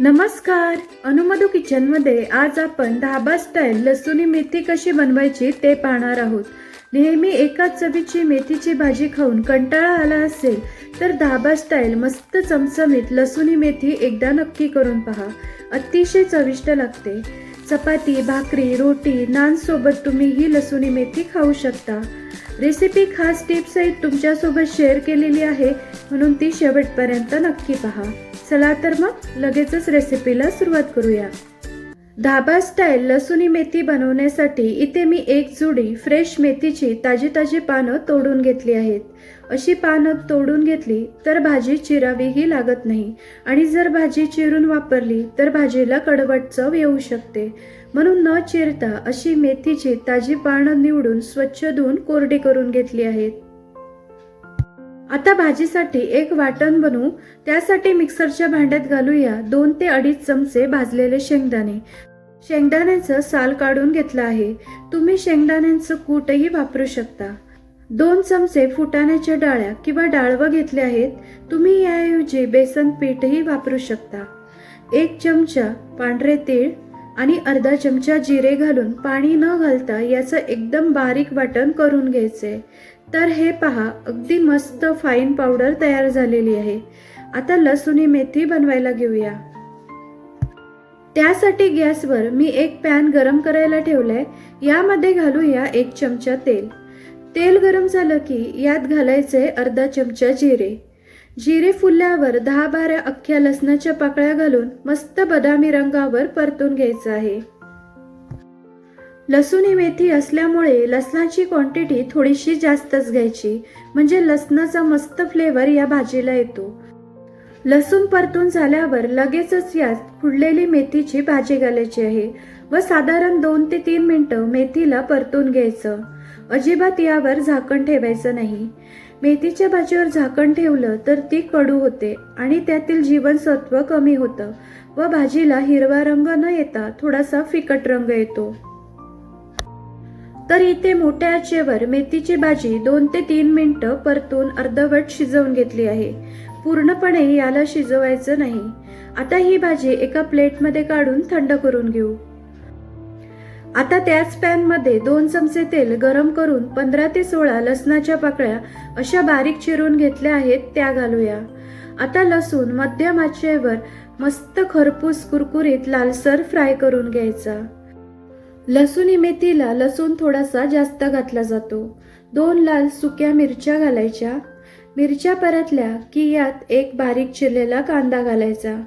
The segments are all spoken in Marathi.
नमस्कार. अनुमधू किचनमध्ये आज आपण धाबा स्टाईल लसुणी मेथी कशी बनवायची ते पाहणार आहोत. नेहमी एकाच चवीची मेथीची भाजी खाऊन कंटाळा आला असेल तर धाबा स्टाईल मस्त चमचमीत लसुणी मेथी एकदा नक्की करून पहा. अतिशय चविष्ट लागते. चपाती भाकरी रोटी नान सोबत तुम्ही ही लसुणी मेथी खाऊ शकता. रेसिपी खास टिप्स तुमच्यासोबत शेअर केलेली आहे म्हणून ती शेवटपर्यंत नक्की पहा. चला तर मग लगेचच रेसिपीला सुरुवात करूया. धाबा स्टाईल लसुणी मेथी बनवण्यासाठी इथे मी एक जुडी फ्रेश मेथीची ताजी ताजी पानं तोडून घेतली आहेत. अशी पानं तोडून घेतली तर भाजी चिरावीही लागत नाही आणि जर भाजी चिरून वापरली तर भाजीला कडवट चव येऊ शकते. म्हणून न चिरता अशी मेथीची ताजी पानं निवडून स्वच्छ धुवून कोरडी करून घेतली आहेत. आता भाजीसाठी एक वाटण बनवू. त्यासाठी मिक्सरच्या भांड्यात घालूया दोन ते अडीच चमचे भाजलेले शेंगदाणे. शेंगदाण्याचं साल काढून घेतलं आहे. तुम्ही शेंगदाण्यांचं कूटही वापरू शकता. दोन चमचे फुटाण्याच्या डाळ्या किंवा डाळवं घेतले आहेत. तुम्ही याऐवजी बेसन पीठही वापरू शकता. एक चमचा पांढरे तीळ आणि अर्धा चमचा जिरे घालून पाणी न घालता याचं एकदम बारीक वाटण करून घ्यायचे. तर हे पहा अगदी मस्त फाईन पावडर तयार झालेली आहे. आता लसुणी मेथी बनवायला घेऊया. त्यासाठी गॅसवर मी एक पॅन गरम करायला ठेवलाय. यामध्ये घालूया एक चमचा तेल. तेल गरम झालं की यात घालायचे अर्धा चमचा जिरे. जिरे फुलल्यावर दहा बारा अख्ख्या लसणाच्या पाकळ्या घालून मस्त बदामी रंगावर परतून घ्यायचं आहे. लसूणी मेथी असल्यामुळे लसणाची क्वांटिटी थोडीशी जास्तच घ्यायची. म्हणजे लसणाचा मस्त फ्लेवर या भाजीला येतो. लसूण परतून झाल्यावर लगेचच यात फुडलेली मेथीची भाजी घालायची आहे व साधारण दोन ते तीन मिनटं मेथीला परतून घ्यायचं. अजिबात यावर झाकण ठेवायचं नाही. मेथीच्या भाजीवर झाकण ठेवलं तर ती कडू होते आणि त्यातील जीवनसत्व कमी होतं व भाजीला हिरवा रंग न येता थोडासा फिकट रंग येतो. तर इथे मोठ्या आचेवर मेथीची भाजी दोन ते तीन मिनिटं परतून अर्धवट शिजवून घेतली आहे. पूर्णपणे याला शिजवायचं नाही. आता ही भाजी एका प्लेटमध्ये काढून थंड करून घेऊ. आता त्याच पॅनमध्ये दोन चमचे तेल गरम करून पंधरा ते सोळा लसणाच्या पाकळ्या अशा बारीक चिरून घेतल्या आहेत त्या घालूया. आता लसूण मध्यम आचेवर मस्त खरपूस कुरकुरीत लालसर फ्राय करून घ्यायचा. लसूणी मेथीला लसूण थोडासा जास्त घातला जातो. दोन लाल सुक्या मिरच्या घालायच्या. मिरच्या परतल्या की यात एक बारीक चिरलेला कांदा घालायचा.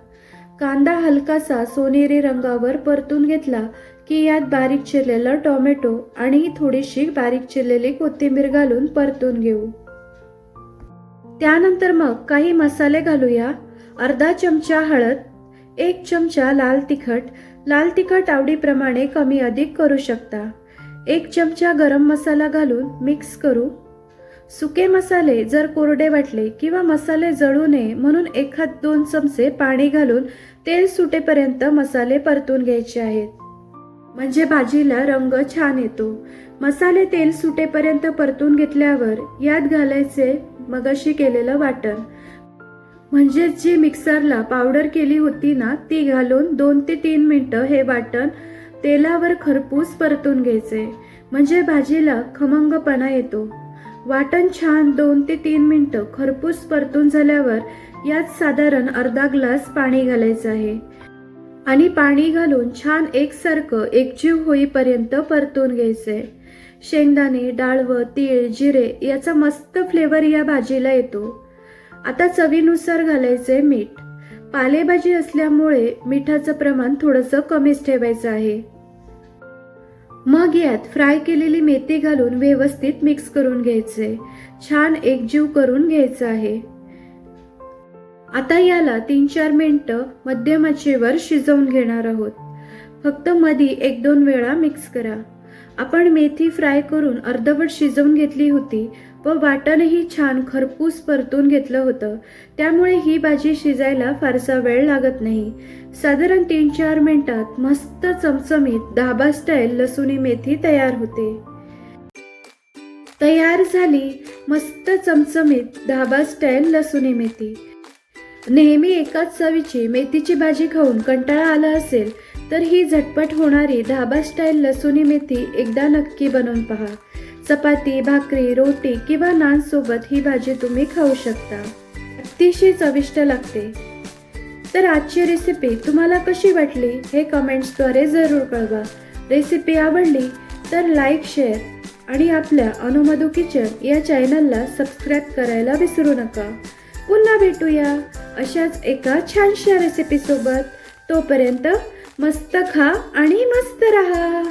कांदा हलकासा सोनेरी रंगावर परतून घेतला की यात बारीक चिरलेलं टोमॅटो आणि थोडीशी बारीक चिरलेली कोथिंबीर घालून परतून घेऊ. त्यानंतर मग काही मसाले घालूया. अर्धा चमचा हळद एक चमचा लाल तिखट लाल तिखट आवडीप्रमाणे कमी अधिक करू शकता. एक चमचा गरम मसाला घालून मिक्स करू. सुके मसाले जर कोरडे वाटले किंवा मसाले जळू नये म्हणून एखाद दोन चमचे पाणी घालून तेल सुटेपर्यंत मसाले परतून घ्यायचे आहेत. म्हणजे भाजीला रंग छान येतो. मसाले तेल सुटेपर्यंत परतून घेतल्यावर यात घालायचे मगाशी केलेलं वाटण. म्हणजेच जी मिक्सरला पावडर केली होती ना ती घालून दोन ते तीन मिनटं हे वाटण तेलावर खरपूस परतून घ्यायचे. म्हणजे भाजीला खमंगपणा येतो. वाटण छान दोन ते तीन मिनटं खरपूस परतून झाल्यावर यात साधारण अर्धा ग्लास पाणी घालायचं आहे. आणि पाणी घालून छान एकसारखं एकजीव होईपर्यंत परतून घ्यायचंय शेंगदाणे डाळवं तीळ जिरे याचा मस्त फ्लेवर या भाजीला येतो. आता चवीनुसार घालायचे मीठ. पालेभाजी असल्यामुळे मिठाचं प्रमाण थोडंसं कमीच ठेवायचं आहे. मग यात फ्राय केलेली मेथी घालून व्यवस्थित मिक्स करून घ्यायचे छान एकजीव करून घ्यायचं आहे. आता याला तीन चार मिनिटं मध्यम आचेवर शिजवून घेणार आहोत. फक्त मधी एक दोन वेळा मिक्स करा. आपण मेथी फ्राय करून अर्धवट शिजवून घेतली होती व वाटणही छान खरपूस परतून घेतलं होतं. त्यामुळे ही भाजी शिजायला फारसा वेळ लागत नाही. साधारण तीन चार मिनिटात मस्त चमचमीत धाबा स्टाईल लसुणी मेथी तयार होते. तयार झाली मस्त चमचमीत धाबा स्टाईल लसुणी मेथी. नेहमी एकाच चवीची मेथीची भाजी खाऊन कंटाळा आला असेल तर ही झटपट होणारी धाबा स्टाईल लसुणी मेथी एकदा नक्की बनवून पहा. चपाती भाकरी रोटी किंवा नानसोबत ही भाजी तुम्ही खाऊ शकता. अतिशय चविष्ट लागते. तर आजची रेसिपी तुम्हाला कशी वाटली हे कमेंट्सद्वारे जरूर कळवा. रेसिपी आवडली तर लाईक शेअर आणि आपल्या अनुमधू किचन या चॅनलला सबस्क्राईब करायला विसरू नका. पुन्हा भेटूया अशाच एका छानशा रेसिपीसोबत तोपर्यंत मस्त खा आणि मस्त रहा.